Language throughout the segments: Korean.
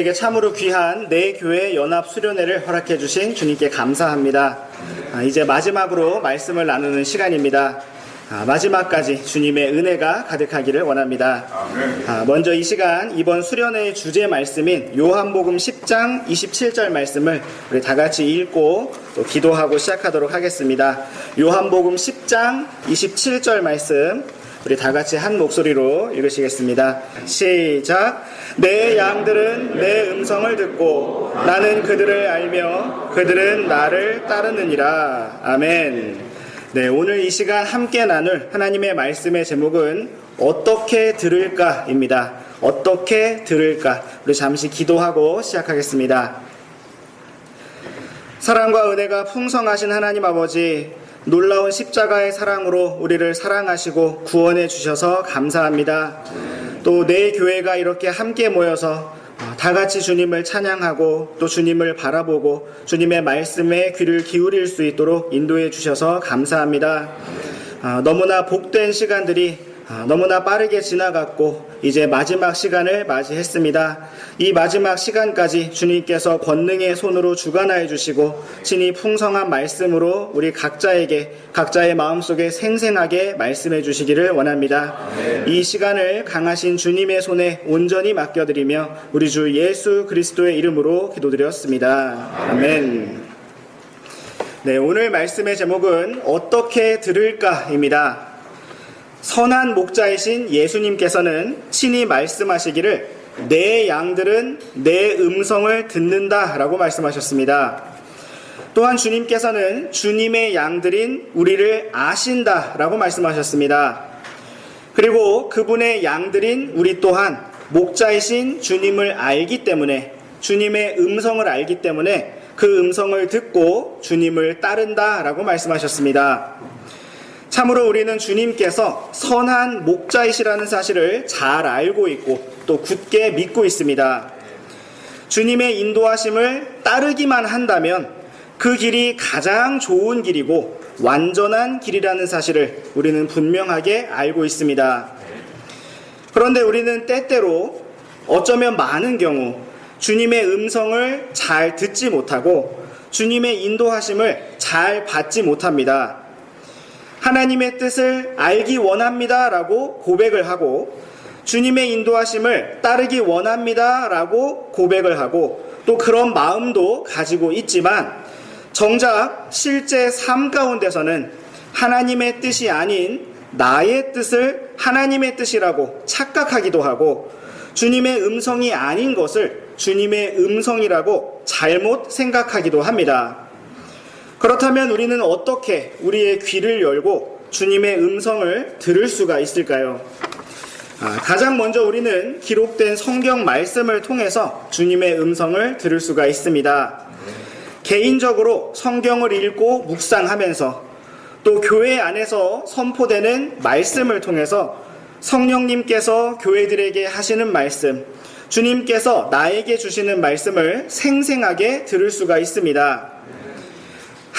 에게 참으로 귀한 내 교회 연합 수련회를 허락해 주신 주님께 감사합니다. 아, 이제 마지막으로 말씀을 나누는 시간입니다. 아, 마지막까지 주님의 은혜가 가득하기를 원합니다. 아, 먼저 이 시간 이번 수련회의 주제 말씀인 요한복음 10장 27절 말씀을 우리 다 같이 읽고 또 기도하고 시작하도록 하겠습니다. 요한복음 10장 27절 말씀 우리 다 같이 한 목소리로 읽으시겠습니다. 시작. 내 양들은 내 음성을 듣고 나는 그들을 알며 그들은 나를 따르느니라. 아멘. 네, 오늘 이 시간 함께 나눌 하나님의 말씀의 제목은 어떻게 들을까입니다. 어떻게 들을까? 우리 잠시 기도하고 시작하겠습니다. 사랑과 은혜가 풍성하신 하나님 아버지, 놀라운 십자가의 사랑으로 우리를 사랑하시고 구원해 주셔서 감사합니다. 또 내 교회가 이렇게 함께 모여서 어, 다 같이 주님을 찬양하고 또 주님을 바라보고 주님의 말씀에 귀를 기울일 수 있도록 인도해 주셔서 감사합니다. 아, 너무나 복된 시간들이 아, 너무나 빠르게 지나갔고 이제 마지막 시간을 맞이했습니다. 이 마지막 시간까지 주님께서 권능의 손으로 주관하여 주시고 친히 풍성한 말씀으로 우리 각자에게 각자의 마음속에 생생하게 말씀해 주시기를 원합니다. 이 시간을 강하신 주님의 손에 온전히 맡겨드리며 우리 주 예수 그리스도의 이름으로 기도드렸습니다. 아멘. 네, 오늘 말씀의 제목은 어떻게 들을까입니다. 선한 목자이신 예수님께서는 친히 말씀하시기를 내 양들은 내 음성을 듣는다 라고 말씀하셨습니다. 또한 주님께서는 주님의 양들인 우리를 아신다 라고 말씀하셨습니다. 그리고 그분의 양들인 우리 또한 목자이신 주님을 알기 때문에 주님의 음성을 알기 때문에 그 음성을 듣고 주님을 따른다 라고 말씀하셨습니다. 참으로 우리는 주님께서 선한 목자이시라는 사실을 잘 알고 있고 또 굳게 믿고 있습니다. 주님의 인도하심을 따르기만 한다면 그 길이 가장 좋은 길이고 완전한 길이라는 사실을 우리는 분명하게 알고 있습니다. 그런데 우리는 때때로 어쩌면 많은 경우 주님의 음성을 잘 듣지 못하고 주님의 인도하심을 잘 받지 못합니다. 하나님의 뜻을 알기 원합니다. 라고 고백을 하고 주님의 인도하심을 따르기 원합니다. 라고 고백을 하고 또 그런 마음도 가지고 있지만 정작 실제 삶 가운데서는 하나님의 뜻이 아닌 나의 뜻을 하나님의 뜻이라고 착각하기도 하고 주님의 음성이 아닌 것을 주님의 음성이라고 잘못 생각하기도 합니다. 그렇다면 우리는 어떻게 우리의 귀를 열고 주님의 음성을 들을 수가 있을까요? 아, 가장 먼저 우리는 기록된 성경 말씀을 통해서 주님의 음성을 들을 수가 있습니다. 개인적으로 성경을 읽고 묵상하면서 또 교회 안에서 선포되는 말씀을 통해서 성령님께서 교회들에게 하시는 말씀, 주님께서 나에게 주시는 말씀을 생생하게 들을 수가 있습니다.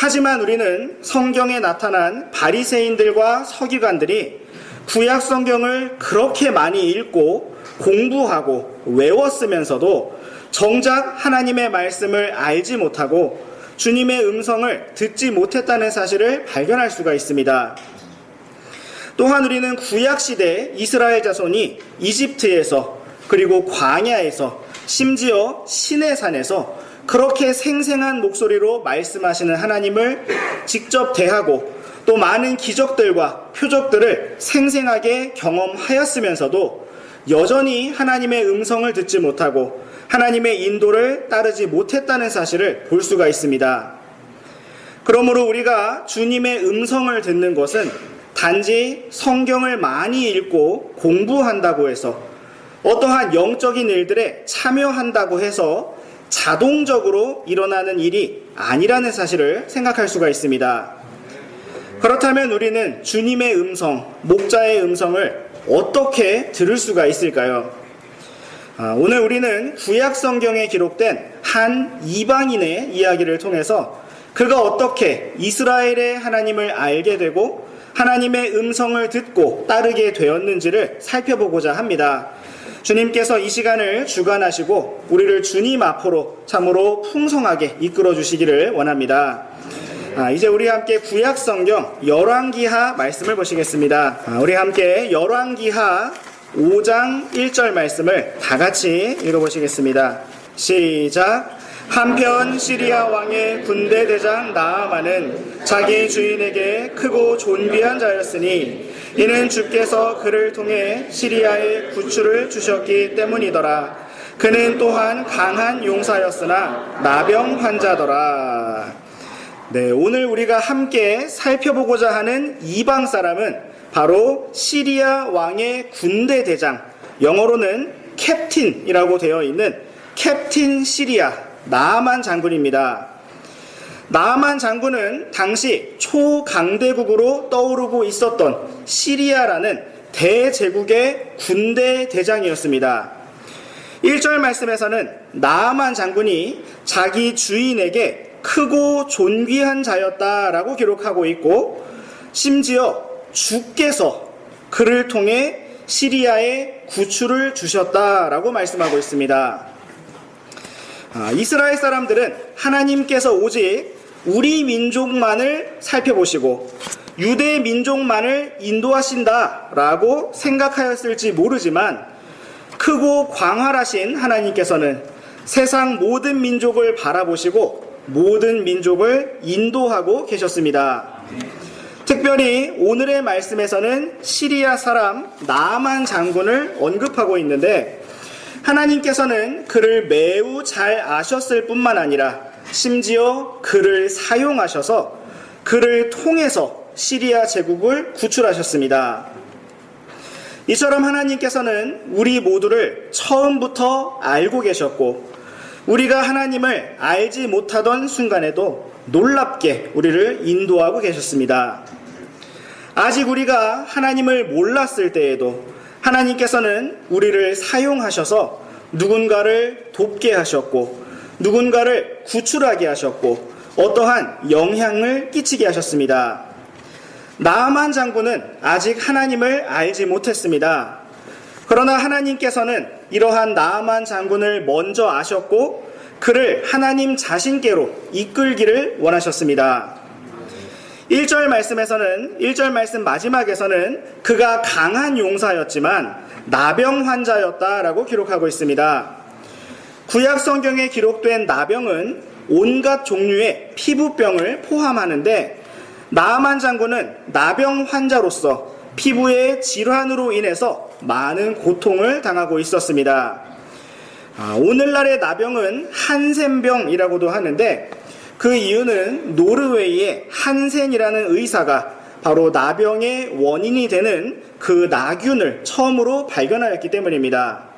하지만 우리는 성경에 나타난 바리새인들과 서기관들이 구약 성경을 그렇게 많이 읽고 공부하고 외웠으면서도 정작 하나님의 말씀을 알지 못하고 주님의 음성을 듣지 못했다는 사실을 발견할 수가 있습니다. 또한 우리는 구약 시대 이스라엘 자손이 이집트에서 그리고 광야에서 심지어 시내산에서 그렇게 생생한 목소리로 말씀하시는 하나님을 직접 대하고 또 많은 기적들과 표적들을 생생하게 경험하였으면서도 여전히 하나님의 음성을 듣지 못하고 하나님의 인도를 따르지 못했다는 사실을 볼 수가 있습니다. 그러므로 우리가 주님의 음성을 듣는 것은 단지 성경을 많이 읽고 공부한다고 해서 어떠한 영적인 일들에 참여한다고 해서 자동적으로 일어나는 일이 아니라는 사실을 생각할 수가 있습니다. 그렇다면 우리는 주님의 음성, 목자의 음성을 어떻게 들을 수가 있을까요? 아, 오늘 우리는 구약 성경에 기록된 한 이방인의 이야기를 통해서 그가 어떻게 이스라엘의 하나님을 알게 되고 하나님의 음성을 듣고 따르게 되었는지를 살펴보고자 합니다. 주님께서 이 시간을 주관하시고 우리를 주님 앞으로 참으로 풍성하게 이끌어 주시기를 원합니다. 아, 이제 우리 함께 구약 성경 열왕기하 말씀을 보시겠습니다. 아, 우리 함께 열왕기하 5장 1절 말씀을 다 같이 읽어보시겠습니다. 시작. 한편 시리아 왕의 군대 대장 나아만은 자기 주인에게 크고 존귀한 자였으니 이는 주께서 그를 통해 시리아에 구출을 주셨기 때문이더라. 그는 또한 강한 용사였으나 나병 환자더라. 네, 오늘 우리가 함께 살펴보고자 하는 이방 사람은 바로 시리아 왕의 군대 대장, 영어로는 캡틴이라고 되어 있는 캡틴 시리아 나아만 장군입니다. 나아만 장군은 당시 초강대국으로 떠오르고 있었던 시리아라는 대제국의 군대 대장이었습니다. 1절 말씀에서는 나아만 장군이 자기 주인에게 크고 존귀한 자였다라고 기록하고 있고 심지어 주께서 그를 통해 시리아에 구출을 주셨다라고 말씀하고 있습니다. 아, 이스라엘 사람들은 하나님께서 오직 우리 민족만을 살펴보시고 유대 민족만을 인도하신다라고 생각하였을지 모르지만 크고 광활하신 하나님께서는 세상 모든 민족을 바라보시고 모든 민족을 인도하고 계셨습니다. 특별히 오늘의 말씀에서는 시리아 사람 나만 장군을 언급하고 있는데 하나님께서는 그를 매우 잘 아셨을 뿐만 아니라 심지어 그를 사용하셔서 그를 통해서 시리아 제국을 구출하셨습니다. 이처럼 하나님께서는 우리 모두를 처음부터 알고 계셨고 우리가 하나님을 알지 못하던 순간에도 놀랍게 우리를 인도하고 계셨습니다. 아직 우리가 하나님을 몰랐을 때에도 하나님께서는 우리를 사용하셔서 누군가를 돕게 하셨고 누군가를 구출하게 하셨고 어떠한 영향을 끼치게 하셨습니다. 나만 장군은 아직 하나님을 알지 못했습니다. 그러나 하나님께서는 이러한 나만 장군을 먼저 아셨고 그를 하나님 자신께로 이끌기를 원하셨습니다. 1절 말씀에서는 1절 말씀 마지막에서는 그가 강한 용사였지만 나병 환자였다라고 기록하고 있습니다. 구약 성경에 기록된 나병은 온갖 종류의 피부병을 포함하는데 나만 장군은 나병 환자로서 피부의 질환으로 인해서 많은 고통을 당하고 있었습니다. 아, 오늘날의 나병은 한센병이라고도 하는데 그 이유는 노르웨이의 한센이라는 의사가 바로 나병의 원인이 되는 그 나균을 처음으로 발견하였기 때문입니다.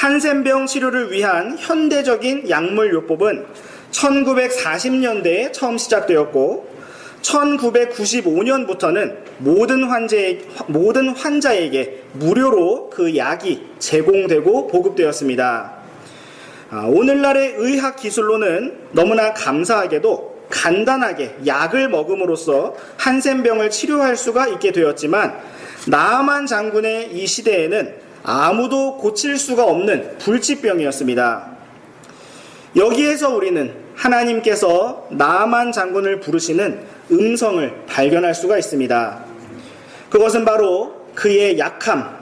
한센병 치료를 위한 현대적인 약물 요법은 1940년대에 처음 시작되었고 1995년부터는 모든 환자에, 모든 환자에게 무료로 그 약이 제공되고 보급되었습니다. 아, 오늘날의 의학 기술로는 너무나 감사하게도 간단하게 약을 먹음으로써 한센병을 치료할 수가 있게 되었지만 나만 장군의 이 시대에는 아무도 고칠 수가 없는 불치병이었습니다. 여기에서 우리는 하나님께서 나만 장군을 부르시는 음성을 발견할 수가 있습니다. 그것은 바로 그의 약함,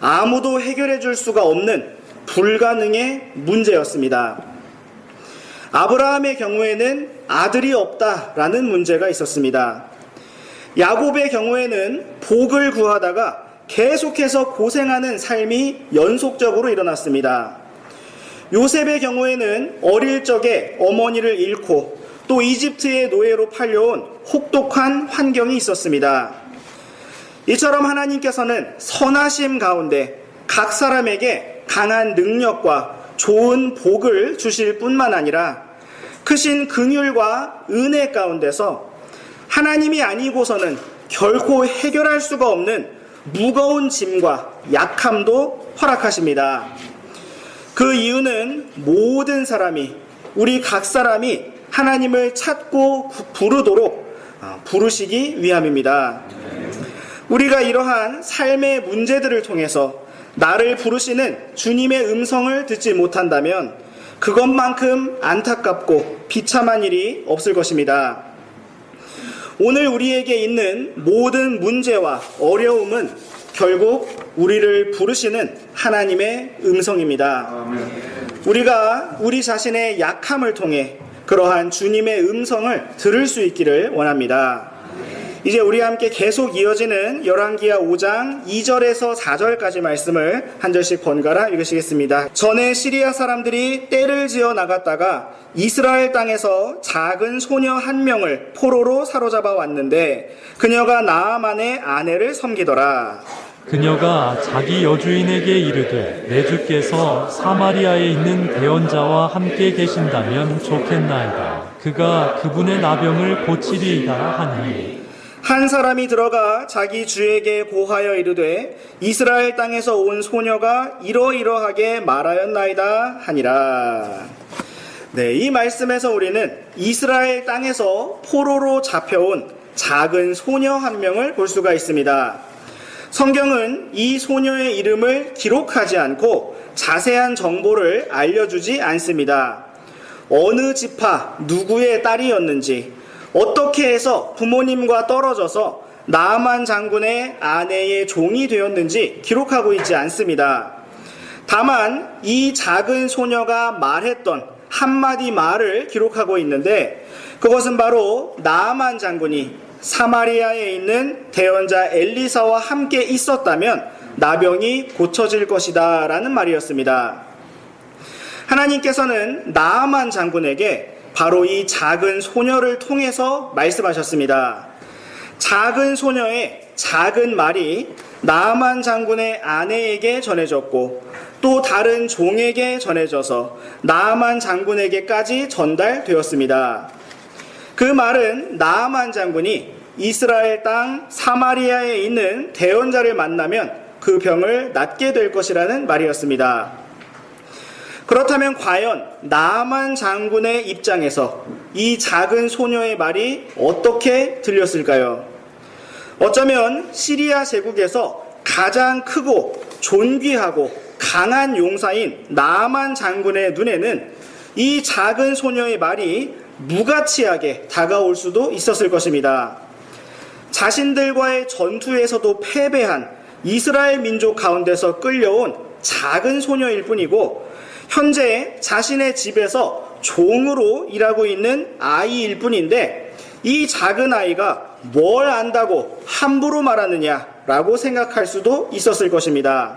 아무도 해결해 줄 수가 없는 불가능의 문제였습니다. 아브라함의 경우에는 아들이 없다라는 문제가 있었습니다. 야곱의 경우에는 복을 구하다가 계속해서 고생하는 삶이 연속적으로 일어났습니다. 요셉의 경우에는 어릴 적에 어머니를 잃고 또 이집트의 노예로 팔려온 혹독한 환경이 있었습니다. 이처럼 하나님께서는 선하심 가운데 각 사람에게 강한 능력과 좋은 복을 주실 뿐만 아니라 크신 긍휼과 은혜 가운데서 하나님이 아니고서는 결코 해결할 수가 없는 무거운 짐과 약함도 허락하십니다. 그 이유는 모든 사람이 우리 각 사람이 하나님을 찾고 부르도록 아, 부르시기 위함입니다. 우리가 이러한 삶의 문제들을 통해서 나를 부르시는 주님의 음성을 듣지 못한다면 그것만큼 안타깝고 비참한 일이 없을 것입니다. 오늘 우리에게 있는 모든 문제와 어려움은 결국 우리를 부르시는 하나님의 음성입니다. 우리가 우리 자신의 약함을 통해 그러한 주님의 음성을 들을 수 있기를 원합니다. 이제 우리 함께 계속 이어지는 열왕기하 5장 2절에서 4절까지 말씀을 한 절씩 번갈아 읽으시겠습니다. 전에 시리아 사람들이 떼를 지어 나갔다가 이스라엘 땅에서 작은 소녀 한 명을 포로로 사로잡아 왔는데 그녀가 나아만의 아내를 섬기더라. 그녀가 자기 여주인에게 이르되 내 주께서 사마리아에 있는 대언자와 함께 계신다면 좋겠나이다. 그가 그분의 나병을 고치리이다 하니 한 사람이 들어가 자기 주에게 고하여 이르되 이스라엘 땅에서 온 소녀가 이러이러하게 말하였나이다 하니라. 네, 이 말씀에서 우리는 이스라엘 땅에서 포로로 잡혀온 작은 소녀 한 명을 볼 수가 있습니다. 성경은 이 소녀의 이름을 기록하지 않고 자세한 정보를 알려주지 않습니다. 어느 지파 누구의 딸이었는지 어떻게 해서 부모님과 떨어져서 나만 장군의 아내의 종이 되었는지 기록하고 있지 않습니다. 다만 이 작은 소녀가 말했던 한마디 말을 기록하고 있는데 그것은 바로 나만 장군이 사마리아에 있는 대언자 엘리사와 함께 있었다면 나병이 고쳐질 것이다 라는 말이었습니다. 하나님께서는 나아만 장군에게 바로 이 작은 소녀를 통해서 말씀하셨습니다. 작은 소녀의 작은 말이 나아만 장군의 아내에게 전해졌고 또 다른 종에게 전해져서 나아만 장군에게까지 전달되었습니다. 그 말은 나아만 장군이 이스라엘 땅 사마리아에 있는 대언자를 만나면 그 병을 낫게 될 것이라는 말이었습니다. 그렇다면 과연 나만 장군의 입장에서 이 작은 소녀의 말이 어떻게 들렸을까요? 어쩌면 시리아 제국에서 가장 크고 존귀하고 강한 용사인 나만 장군의 눈에는 이 작은 소녀의 말이 무가치하게 다가올 수도 있었을 것입니다. 자신들과의 전투에서도 패배한 이스라엘 민족 가운데서 끌려온 작은 소녀일 뿐이고 현재 자신의 집에서 종으로 일하고 있는 아이일 뿐인데 이 작은 아이가 뭘 안다고 함부로 말하느냐라고 생각할 수도 있었을 것입니다.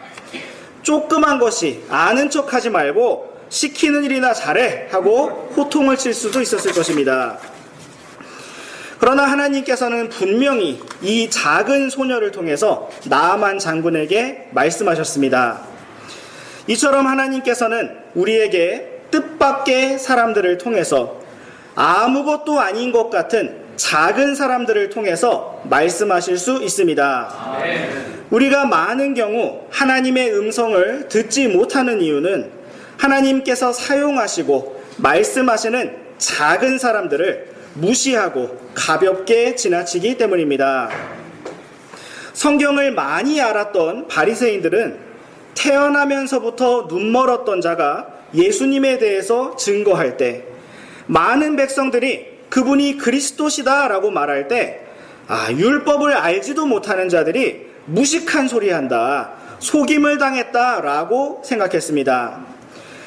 조그만 것이 아는 척 하지 말고 시키는 일이나 잘해 하고 호통을 칠 수도 있었을 것입니다. 그러나 하나님께서는 분명히 이 작은 소녀를 통해서 나아만 장군에게 말씀하셨습니다. 이처럼 하나님께서는 우리에게 뜻밖의 사람들을 통해서 아무것도 아닌 것 같은 작은 사람들을 통해서 말씀하실 수 있습니다. 우리가 많은 경우 하나님의 음성을 듣지 못하는 이유는 하나님께서 사용하시고 말씀하시는 작은 사람들을 무시하고 가볍게 지나치기 때문입니다. 성경을 많이 알았던 바리새인들은 태어나면서부터 눈멀었던 자가 예수님에 대해서 증거할 때 많은 백성들이 그분이 그리스도시다라고 말할 때 아, 율법을 알지도 못하는 자들이 무식한 소리 한다. 속임을 당했다라고 생각했습니다.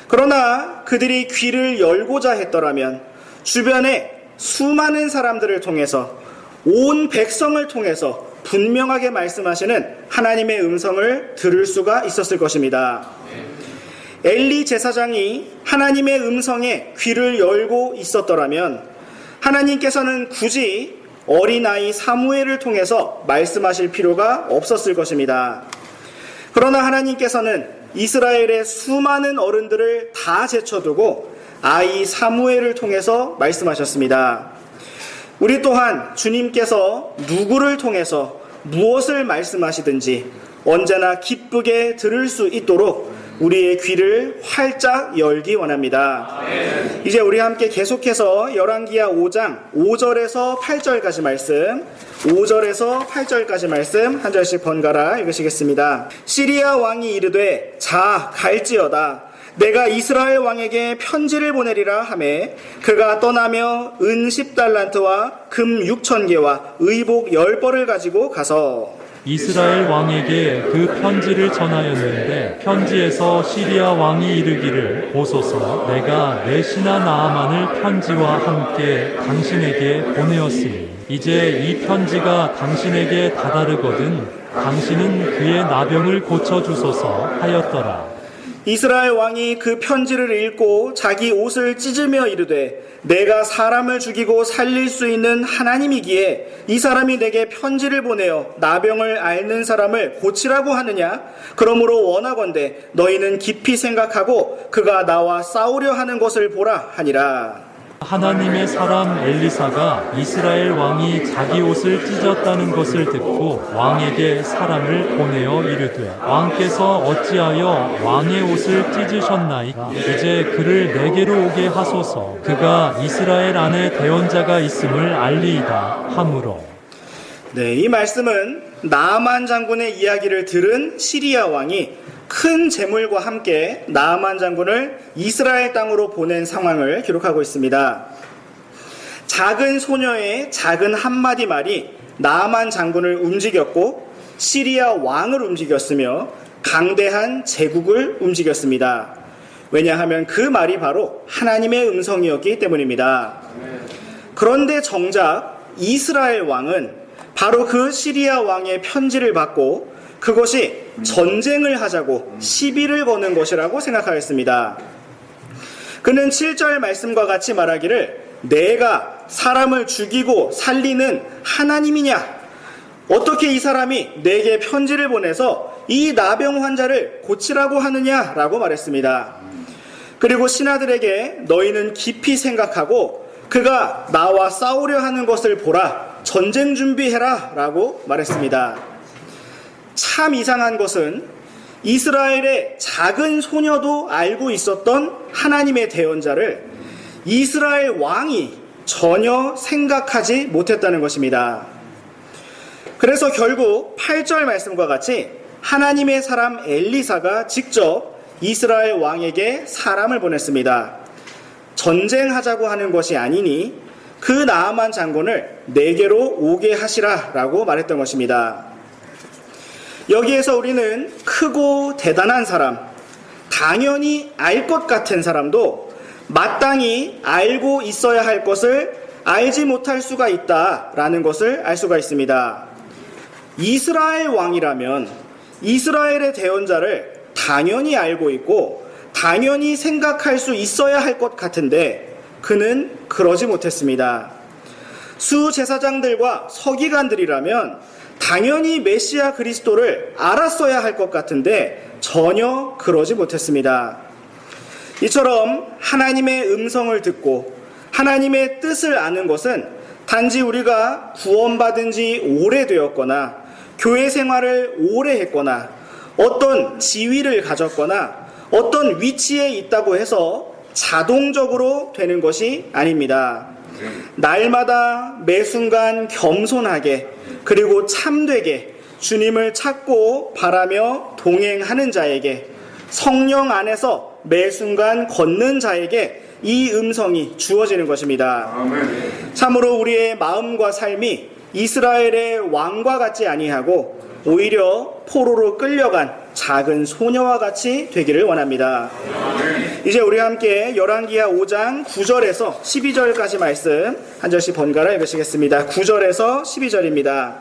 그러나 그들이 귀를 열고자 했더라면 주변에 수많은 사람들을 통해서 온 백성을 통해서 분명하게 말씀하시는 하나님의 음성을 들을 수가 있었을 것입니다. 엘리 제사장이 하나님의 음성에 귀를 열고 있었더라면 하나님께서는 굳이 어린아이 사무엘을 통해서 말씀하실 필요가 없었을 것입니다. 그러나 하나님께서는 이스라엘의 수많은 어른들을 다 제쳐두고 아이 사무엘을 통해서 말씀하셨습니다. 우리 또한 주님께서 누구를 통해서 무엇을 말씀하시든지 언제나 기쁘게 들을 수 있도록 우리의 귀를 활짝 열기 원합니다. 이제 우리 함께 계속해서 열왕기하 5장 5절에서 8절까지 말씀, 5절에서 8절까지 말씀 한 절씩 번갈아 읽으시겠습니다. 시리아 왕이 이르되 자 갈지어다 내가 이스라엘 왕에게 편지를 보내리라 하매 그가 떠나며 은 10달란트와 금 6천 개와 의복 10벌을 가지고 가서 이스라엘 왕에게 그 편지를 전하였는데 편지에서 시리아 왕이 이르기를 보소서 내가 내 신하 나아만을 편지와 함께 당신에게 보내었으니 이제 이 편지가 당신에게 다다르거든 당신은 그의 나병을 고쳐 주소서 하였더라 이스라엘 왕이 그 편지를 읽고 자기 옷을 찢으며 이르되 내가 사람을 죽이고 살릴 수 있는 하나님이기에 이 사람이 내게 편지를 보내어 나병을 앓는 사람을 고치라고 하느냐? 그러므로 원하건대 너희는 깊이 생각하고 그가 나와 싸우려 하는 것을 보라 하니라 하나님의 사람 엘리사가 이스라엘 왕이 자기 옷을 찢었다는 것을 듣고 왕에게 사람을 보내어 이르되 왕께서 어찌하여 왕의 옷을 찢으셨나이까? 이제 그를 내게로 오게 하소서. 그가 이스라엘 안에 대언자가 있음을 알리이다 하므로. 네, 이 말씀은 나아만 장군의 이야기를 들은 시리아 왕이 큰 재물과 함께 나아만 장군을 이스라엘 땅으로 보낸 상황을 기록하고 있습니다. 작은 소녀의 작은 한마디 말이 나아만 장군을 움직였고 시리아 왕을 움직였으며 강대한 제국을 움직였습니다. 왜냐하면 그 말이 바로 하나님의 음성이었기 때문입니다. 그런데 정작 이스라엘 왕은 바로 그 시리아 왕의 편지를 받고 그것이 전쟁을 하자고 시비를 거는 것이라고 생각하였습니다. 그는 7절 말씀과 같이 말하기를 내가 사람을 죽이고 살리는 하나님이냐? 어떻게 이 사람이 내게 편지를 보내서 이 나병 환자를 고치라고 하느냐 라고 말했습니다. 그리고 신하들에게 너희는 깊이 생각하고 그가 나와 싸우려 하는 것을 보라. 전쟁 준비해라. 라고 말했습니다. 참 이상한 것은 이스라엘의 작은 소녀도 알고 있었던 하나님의 대언자를 이스라엘 왕이 전혀 생각하지 못했다는 것입니다. 그래서 결국 8절 말씀과 같이 하나님의 사람 엘리사가 직접 이스라엘 왕에게 사람을 보냈습니다. 전쟁하자고 하는 것이 아니니 그 나아만 장군을 내게로 오게 하시라 라고 말했던 것입니다. 여기에서 우리는 크고 대단한 사람, 당연히 알 것 같은 사람도 마땅히 알고 있어야 할 것을 알지 못할 수가 있다라는 것을 알 수가 있습니다. 이스라엘 왕이라면 이스라엘의 대언자를 당연히 알고 있고 당연히 생각할 수 있어야 할 것 같은데 그는 그러지 못했습니다. 수 제사장들과 서기관들이라면 당연히 메시아 그리스도를 알았어야 할 것 같은데 전혀 그러지 못했습니다. 이처럼 하나님의 음성을 듣고 하나님의 뜻을 아는 것은 단지 우리가 구원받은 지 오래되었거나 교회 생활을 오래 했거나 어떤 지위를 가졌거나 어떤 위치에 있다고 해서 자동적으로 되는 것이 아닙니다. 날마다 매 순간 겸손하게 그리고 참되게 주님을 찾고 바라며 동행하는 자에게 성령 안에서 매 순간 걷는 자에게 이 음성이 주어지는 것입니다. 참으로 우리의 마음과 삶이 이스라엘의 왕과 같지 아니하고 오히려 포로로 끌려간 작은 소녀와 같이 되기를 원합니다. 이제 우리 함께 열왕기하 5장 9절에서 12절까지 말씀 한 절씩 번갈아 읽으시겠습니다. 9절에서 12절입니다.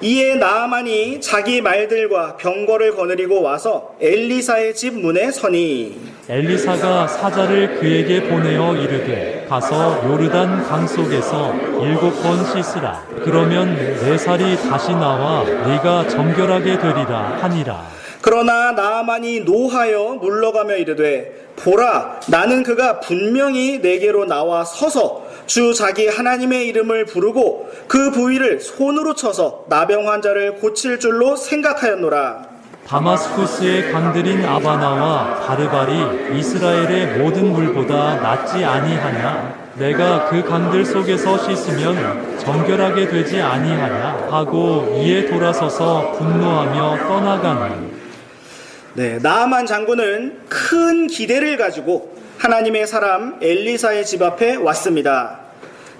이에 나아만이 자기 말들과 병거를 거느리고 와서 엘리사의 집 문에 서니 엘리사가 사자를 그에게 보내어 이르되 가서 요르단 강 속에서 일곱 번 씻으라 그러면 네 살이 다시 나와 네가 정결하게 되리라 하니라 그러나 나아만이 노하여 물러가며 이르되 보라 나는 그가 분명히 내게로 나와 서서 주 자기 하나님의 이름을 부르고 그 부위를 손으로 쳐서 나병 환자를 고칠 줄로 생각하였노라 다마스쿠스의 강들인 아바나와 바르발이 이스라엘의 모든 물보다 낫지 아니하냐? 내가 그 강들 속에서 씻으면 정결하게 되지 아니하냐? 하고 이에 돌아서서 분노하며 떠나가니. 네, 나아만 장군은 큰 기대를 가지고 하나님의 사람 엘리사의 집 앞에 왔습니다.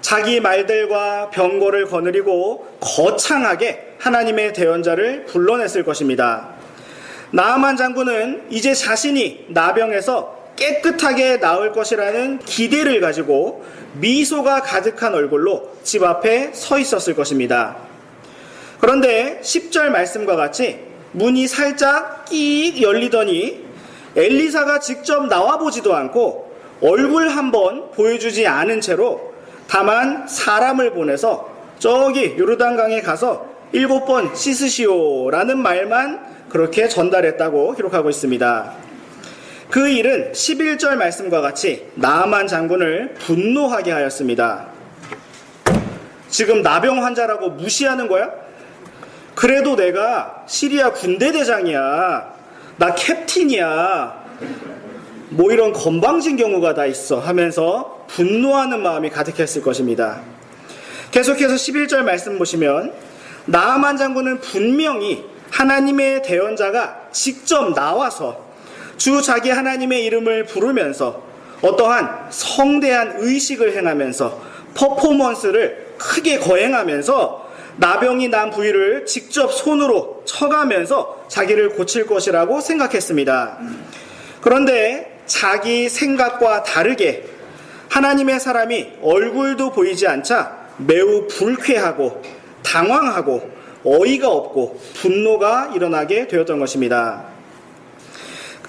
자기 말들과 병거를 거느리고 거창하게 하나님의 대언자를 불러냈을 것입니다. 나아만 장군은 이제 자신이 나병에서 깨끗하게 나을 것이라는 기대를 가지고 미소가 가득한 얼굴로 집 앞에 서 있었을 것입니다. 그런데 10절 말씀과 같이 문이 살짝 끼익 열리더니 엘리사가 직접 나와보지도 않고 얼굴 한번 보여주지 않은 채로 다만 사람을 보내서 저기 요르단강에 가서 일곱 번 씻으시오라는 말만 그렇게 전달했다고 기록하고 있습니다. 그 일은 11절 말씀과 같이 나아만 장군을 분노하게 하였습니다. 지금 나병 환자라고 무시하는 거야? 그래도 내가 시리아 군대 대장이야. 나 캡틴이야. 뭐 이런 건방진 경우가 다 있어 하면서 분노하는 마음이 가득했을 것입니다. 계속해서 11절 말씀 보시면 나아만 장군은 분명히 하나님의 대언자가 직접 나와서 주 자기 하나님의 이름을 부르면서 어떠한 성대한 의식을 행하면서 퍼포먼스를 크게 거행하면서 나병이 난 부위를 직접 손으로 쳐가면서 자기를 고칠 것이라고 생각했습니다. 그런데 자기 생각과 다르게 하나님의 사람이 얼굴도 보이지 않자 매우 불쾌하고 당황하고 어이가 없고 분노가 일어나게 되었던 것입니다.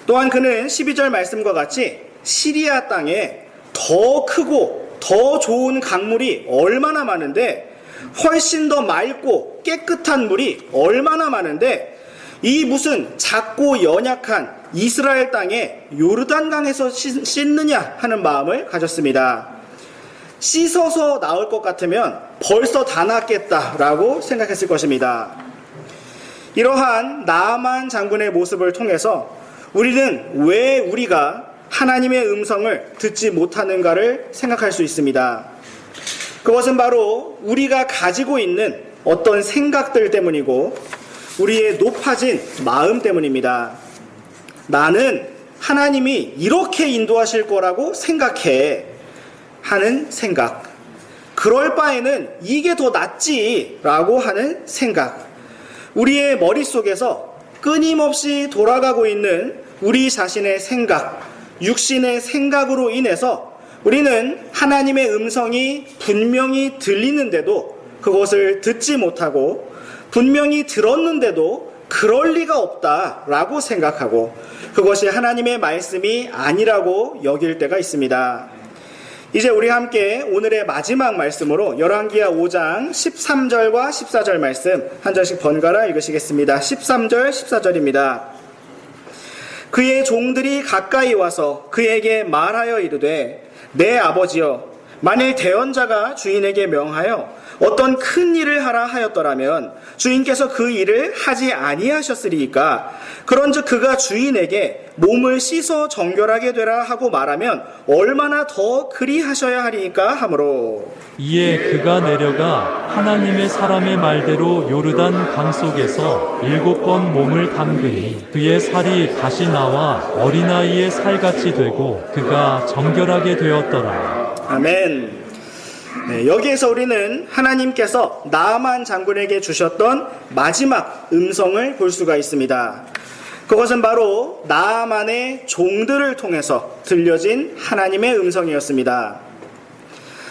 또한 그는 12절 말씀과 같이 시리아 땅에 더 크고 더 좋은 강물이 얼마나 많은데 훨씬 더 맑고 깨끗한 물이 얼마나 많은데 이 무슨 작고 연약한 이스라엘 땅에 요르단강에서 씻- 씻느냐 하는 마음을 가졌습니다. 씻어서 나올 것 같으면 벌써 다 낫겠다라고 생각했을 것입니다. 이러한 나만 장군의 모습을 통해서 우리는 왜 우리가 하나님의 음성을 듣지 못하는가를 생각할 수 있습니다. 그것은 바로 우리가 가지고 있는 어떤 생각들 때문이고 우리의 높아진 마음 때문입니다. 나는 하나님이 이렇게 인도하실 거라고 생각해 하는 생각. 그럴 바에는 이게 더 낫지라고 하는 생각. 우리의 머릿속에서 끊임없이 돌아가고 있는 우리 자신의 생각, 육신의 생각으로 인해서 우리는 하나님의 음성이 분명히 들리는데도 그것을 듣지 못하고 분명히 들었는데도 그럴 리가 없다라고 생각하고 그것이 하나님의 말씀이 아니라고 여길 때가 있습니다. 이제 우리 함께 오늘의 마지막 말씀으로 열왕기하 5장 13절과 14절 말씀 한 절씩 번갈아 읽으시겠습니다. 13절 14절입니다. 그의 종들이 가까이 와서 그에게 말하여 이르되 내 아버지여 만일 대언자가 주인에게 명하여 어떤 큰 일을 하라 하였더라면 주인께서 그 일을 하지 아니하셨으리이까 그런즉 그가 주인에게 몸을 씻어 정결하게 되라 하고 말하면 얼마나 더 그리 하셔야 하리이까 하므로 이에 그가 내려가 하나님의 사람의 말대로 요르단 강 속에서 일곱 번 몸을 담그니 그의 살이 다시 나와 어린아이의 살같이 되고 그가 정결하게 되었더라. 아멘. 네, 여기에서 우리는 하나님께서 나아만 장군에게 주셨던 마지막 음성을 볼 수가 있습니다. 그것은 바로 나아만의 종들을 통해서 들려진 하나님의 음성이었습니다.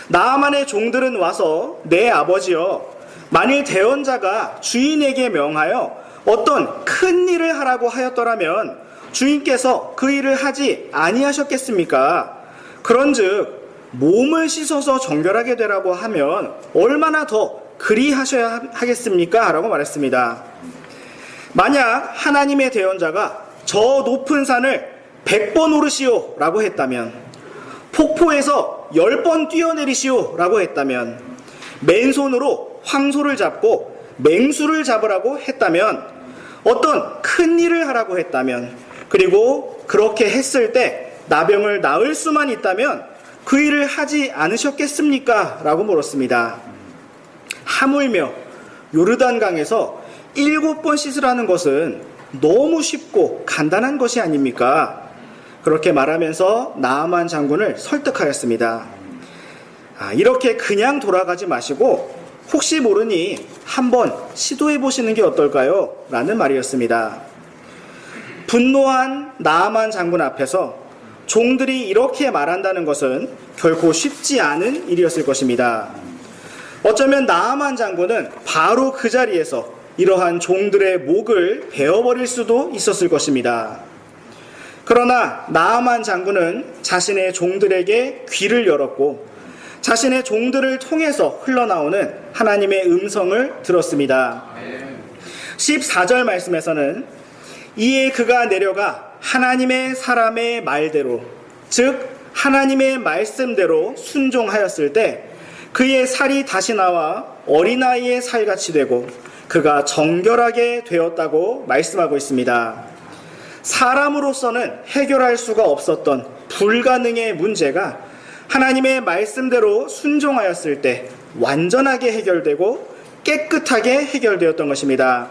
나아만의 종들은 와서 내 아버지여 만일 대언자가 주인에게 명하여 어떤 큰 일을 하라고 하였더라면 주인께서 그 일을 하지 아니하셨겠습니까? 그런즉 몸을 씻어서 정결하게 되라고 하면 얼마나 더 그리하셔야 하겠습니까? 라고 말했습니다. 만약 하나님의 대언자가 저 높은 산을 100번 오르시오 라고 했다면 폭포에서 10번 뛰어내리시오 라고 했다면 맨손으로 황소를 잡고 맹수를 잡으라고 했다면 어떤 큰 일을 하라고 했다면 그리고 그렇게 했을 때 나병을 낳을 수만 있다면 그 일을 하지 않으셨겠습니까? 라고 물었습니다. 하물며 요르단강에서 일곱 번 씻으라는 것은 너무 쉽고 간단한 것이 아닙니까? 그렇게 말하면서 나아만 장군을 설득하였습니다. 아, 이렇게 그냥 돌아가지 마시고 혹시 모르니 한번 시도해 보시는 게 어떨까요? 라는 말이었습니다. 분노한 나아만 장군 앞에서 종들이 이렇게 말한다는 것은 결코 쉽지 않은 일이었을 것입니다. 어쩌면 나아만 장군은 바로 그 자리에서 이러한 종들의 목을 베어버릴 수도 있었을 것입니다. 그러나 나아만 장군은 자신의 종들에게 귀를 열었고 자신의 종들을 통해서 흘러나오는 하나님의 음성을 들었습니다. 14절 말씀에서는 이에 그가 내려가 하나님의 사람의 말대로 즉 하나님의 말씀대로 순종하였을 때 그의 살이 다시 나와 어린아이의 살같이 되고 그가 정결하게 되었다고 말씀하고 있습니다. 사람으로서는 해결할 수가 없었던 불가능의 문제가 하나님의 말씀대로 순종하였을 때 완전하게 해결되고 깨끗하게 해결되었던 것입니다.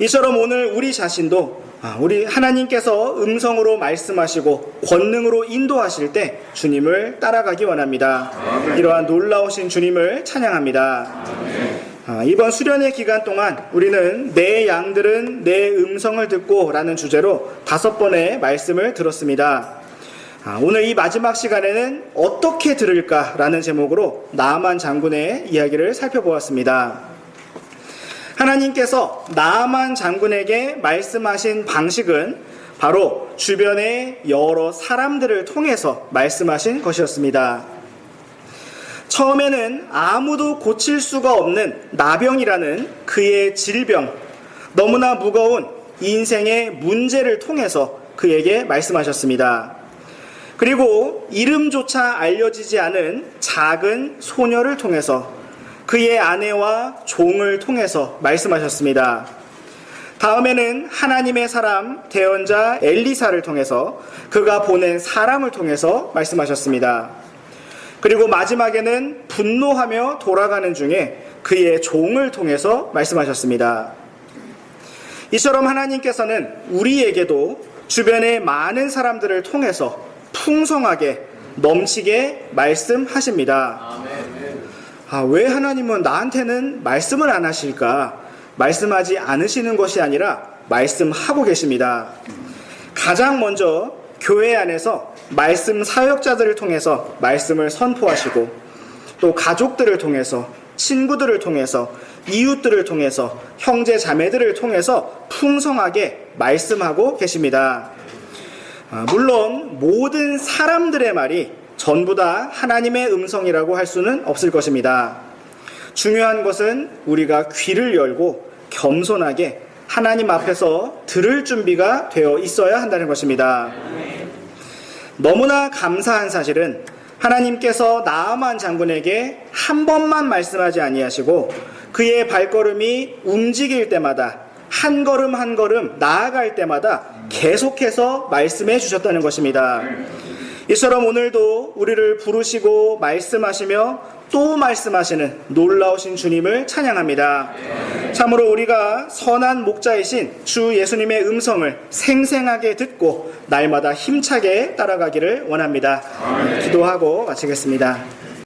이처럼 오늘 우리 자신도 아, 우리 하나님께서 음성으로 말씀하시고 권능으로 인도하실 때 주님을 따라가기 원합니다. 이러한 놀라우신 주님을 찬양합니다. 아, 이번 수련의 기간 동안 우리는 내 양들은 내 음성을 듣고 라는 주제로 다섯 번의 말씀을 들었습니다. 아, 오늘 이 마지막 시간에는 어떻게 들을까라는 제목으로 나아만 장군의 이야기를 살펴보았습니다. 하나님께서 나아만 장군에게 말씀하신 방식은 바로 주변의 여러 사람들을 통해서 말씀하신 것이었습니다. 처음에는 아무도 고칠 수가 없는 나병이라는 그의 질병, 너무나 무거운 인생의 문제를 통해서 그에게 말씀하셨습니다. 그리고 이름조차 알려지지 않은 작은 소녀를 통해서 그의 아내와 종을 통해서 말씀하셨습니다. 다음에는 하나님의 사람 대언자 엘리사를 통해서 그가 보낸 사람을 통해서 말씀하셨습니다. 그리고 마지막에는 분노하며 돌아가는 중에 그의 종을 통해서 말씀하셨습니다. 이처럼 하나님께서는 우리에게도 주변의 많은 사람들을 통해서 풍성하게 넘치게 말씀하십니다. 아, 왜 하나님은 나한테는 말씀을 안 하실까? 말씀하지 않으시는 것이 아니라 말씀하고 계십니다. 가장 먼저 교회 안에서 말씀 사역자들을 통해서 말씀을 선포하시고 또 가족들을 통해서 친구들을 통해서 이웃들을 통해서 형제 자매들을 통해서 풍성하게 말씀하고 계십니다. 아, 물론 모든 사람들의 말이 전부 다 하나님의 음성이라고 할 수는 없을 것입니다. 중요한 것은 우리가 귀를 열고 겸손하게 하나님 앞에서 들을 준비가 되어 있어야 한다는 것입니다. 너무나 감사한 사실은 하나님께서 나아만 장군에게 한 번만 말씀하지 아니하시고 그의 발걸음이 움직일 때마다 한 걸음 한 걸음 나아갈 때마다 계속해서 말씀해 주셨다는 것입니다. 이처럼 오늘도 우리를 부르시고 말씀하시며 또 말씀하시는 놀라우신 주님을 찬양합니다. 참으로 우리가 선한 목자이신 주 예수님의 음성을 생생하게 듣고 날마다 힘차게 따라가기를 원합니다. 기도하고 마치겠습니다.